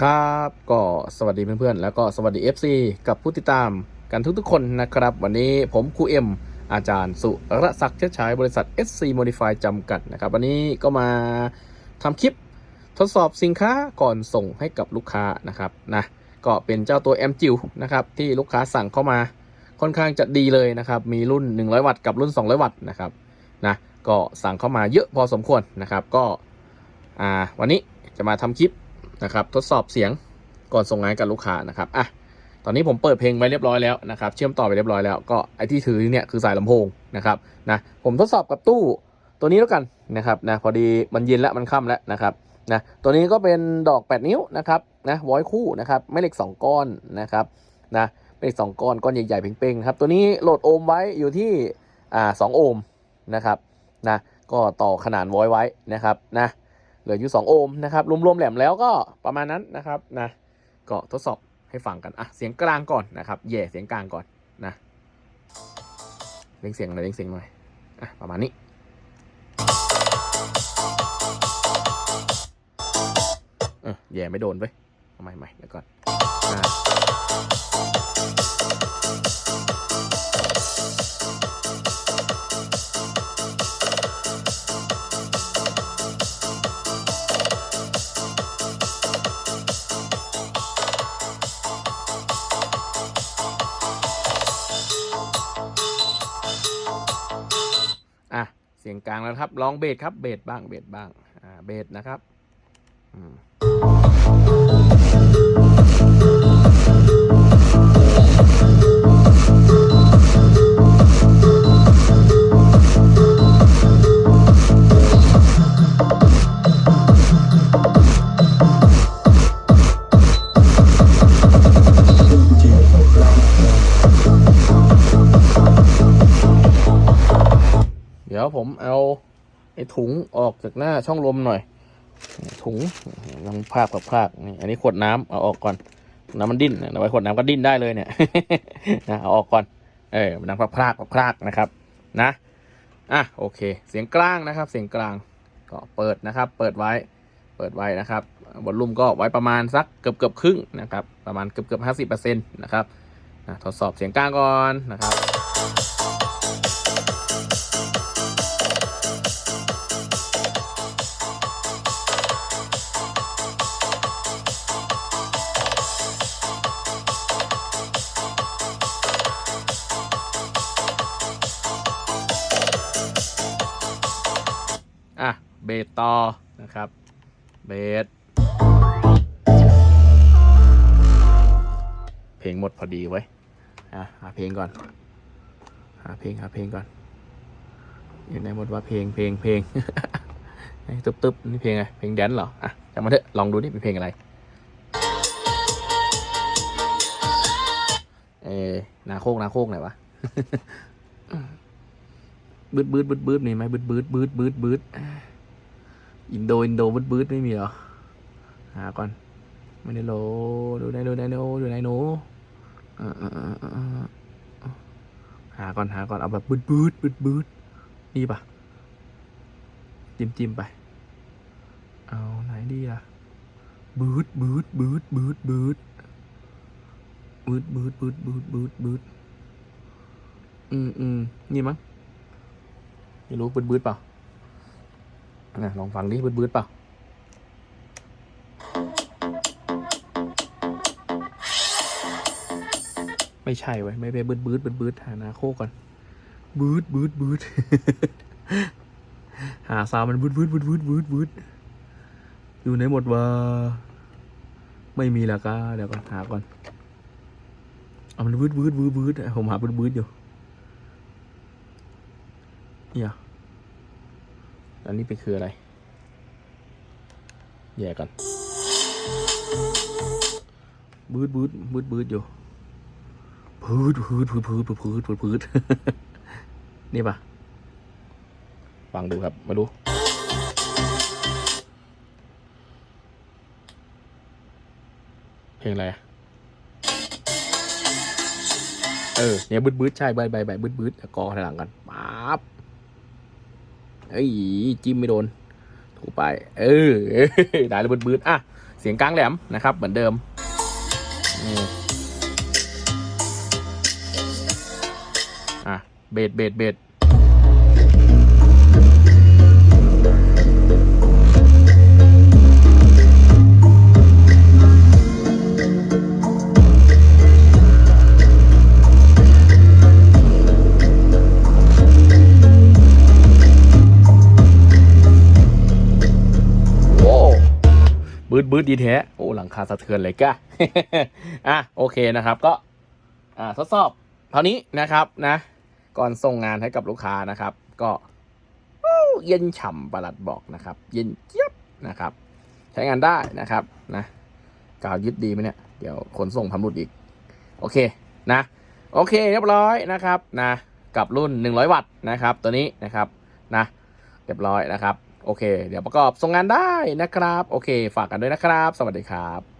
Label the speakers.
Speaker 1: ครับก็สวัสดีเพื่อนๆ แล้วก็สวัสดี FC กับผู้ติดตามกันทุกๆคนนะครับ วันนี้ผมครูเอ็มอาจารย์สุรศักดิ์เชื้อฉายบริษัท SC Modify จำกัดนะครับ วันนี้ก็มาทำคลิปทดสอบสินค้าก่อนส่งให้กับลูกค้านะครับนะก็เป็นเจ้าตัว M จิวนะครับที่ลูกค้าสั่งเข้ามาค่อนข้างจะดีเลยนะครับมีรุ่น 100 วัตต์กับรุ่น 200 วัตต์นะครับนะก็สั่งเข้ามาเยอะพอสมควรนะครับก็อ่าวันนี้จะมาทำคลิป นะครับ ทดสอบเสียงก่อนส่งงานกับลูกค้านะครับอะตอนนี้ผมเปิดเพลงไว้เรียบร้อยแล้วนะครับเชื่อมต่อไปเรียบร้อยแล้วก็ไอที่ถือเนี่ยคือสายลำโพงนะครับนะผมทดสอบกับตู้ตัวนี้แล้วกันนะครับนะพอดีมันเย็นแล้วมันค่ำแล้วนะครับนะตัวนี้ก็เป็นดอก 8 นิ้วนะครับนะวอยคู่นะครับไม่เหล็ก 2 ก้อนนะครับนะไม่เหล็ก 2 ก้อนก้อนใหญ่ๆเพ่งๆครับตัวนี้โหลดโอห์มไว้อยู่ที่อ่า2โอห์มนะครับนะก็ต่อขนาดวอยไว้นะครับนะ เหลืออยู่2โอห์มนะครับรวมๆแหลมแล้วก็ประมาณนั้นนะครับนะก็ทดสอบให้ฟังกันอะเสียงกลางก่อนนะครับแย่เสียงกลางก่อนนะเล่งเสียงหน่อยเล่งเสียงหน่อยอะประมาณนี้เออแย่ไม่โดนเว้ยเอาใหม่ใหม่เดี๋ยวก่อน สียงกลางแล้วครับ ลองเบสครับ เบสบ้าง เบสบ้าง อ่า เบสนะครับ อืม เดี๋ยวผมเอาไอ้ถุงออกจากหน้าช่องลมหน่อย ถุงลองพากกับพากนี่อันนี้ขวดน้ำเอาออกก่อน น้ำมันดิ้นเอาไว้ขวดน้ำก็ดิ้นได้เลยเนี่ยนะเอาออกก่อนเออนดังพากพากพากนะครับนะอะโอเค เสียงกลางนะครับ เสียงกลางก็เปิดนะครับ เปิดไว้เปิดไว้นะครับบอลลุ่มก็ไว้ประมาณสักเกือบเกือบครึ่งนะครับประมาณเกือบเกือบห้าสิบเปอร์เซ็นต์นะครับอะทดสอบเสียงกลางก่อนนะครับ บสต่อนะครับ เบส เพลงหมดพอดีไว้อะหาเพลงก่อน หาเพลงหาเพลงก่อนอยู่ในหมดว่าเพลงเพลงเพลงตึ๊บตึ๊บนี่เพลงอะไรเพลงแดนซ์เหรอ อะจำมาเถอะลองดูนี่เป็นเพลงอะไร เออนาโคกนาโคกไหนวะบืดบืดบืดบืดมีไหมบืดบืดบืดบืดบืด อินโดอินโดบืดบืดไม่มีเหรอ หาก่อนไม่ได้โลดูไหนดูไหนโนดูไหนโนหาก่อนหาก่อนเอาแบบบืดบืดบืดบืดนี่ปะจิ้มจิ้มไป เอาไหนดีล่ะบืดบืดบืดบืดบืดบืดบืดบืดบืดบืดบืดอืมอืมนี่มั้งไม่รู้บืดบืดเปล่า นะลองฟังดิบืดๆเปล่าไม่ใช่เว้ยไม่ไปบืดบืดบืดบืดหานาโคก่อนบืดบืดบืดหาซาวมันบืดบืดบืดบืดบืดบืดอยู่ในหมดว่า ไม่มีละก็เดี๋ยวก่อนหาก่อนเอามันบืดบืดบืดบืดผมหาบืดบืดอยู่เนี่ย อันนี้เป็นคืออะไร แย่กันบืดบืดบืดบืดอยู่พืดพืดพืดพืดพืดพืดพืดพืดนี่ปะฟังดูครับ มาดู เพลงอะไรเออ เนี่ยบืดบืดใช่ใบใบใบบืดบืดกอหลังกันป๊าบ เอ้ยจิ้มไม่โดน ถูกไป เออ ได้เลยบืดบืดอะ เสียงกลางแหลมนะครับ เหมือนเดิมอะเบดเบดเบด บืดบืดดีแท้ โอ้ หลังคาสะเทือนเลยก้าอะ โอเคนะครับ ก็ อ่า ทดสอบ เท่านี้นะครับ นะ ก่อนส่งงานให้กับลูกค้านะครับ ก็เย็นฉ่ำประหลัดบอกนะครับ เย็นเจี๊ยบนะครับ ใช้งานได้นะครับ นะ กาวยึดดีไหมเนี่ย เดี๋ยวขนส่งพัมรุดอีก โอเค นะ โอเค เรียบร้อยนะครับ นะ กับรุ่น 100 วัตต์นะครับ ตัวนี้นะครับ นะ เรียบร้อยนะครับ โอเค เดี๋ยวประกอบส่งงานได้นะครับ โอเค ฝากกันด้วยนะครับ สวัสดีครับ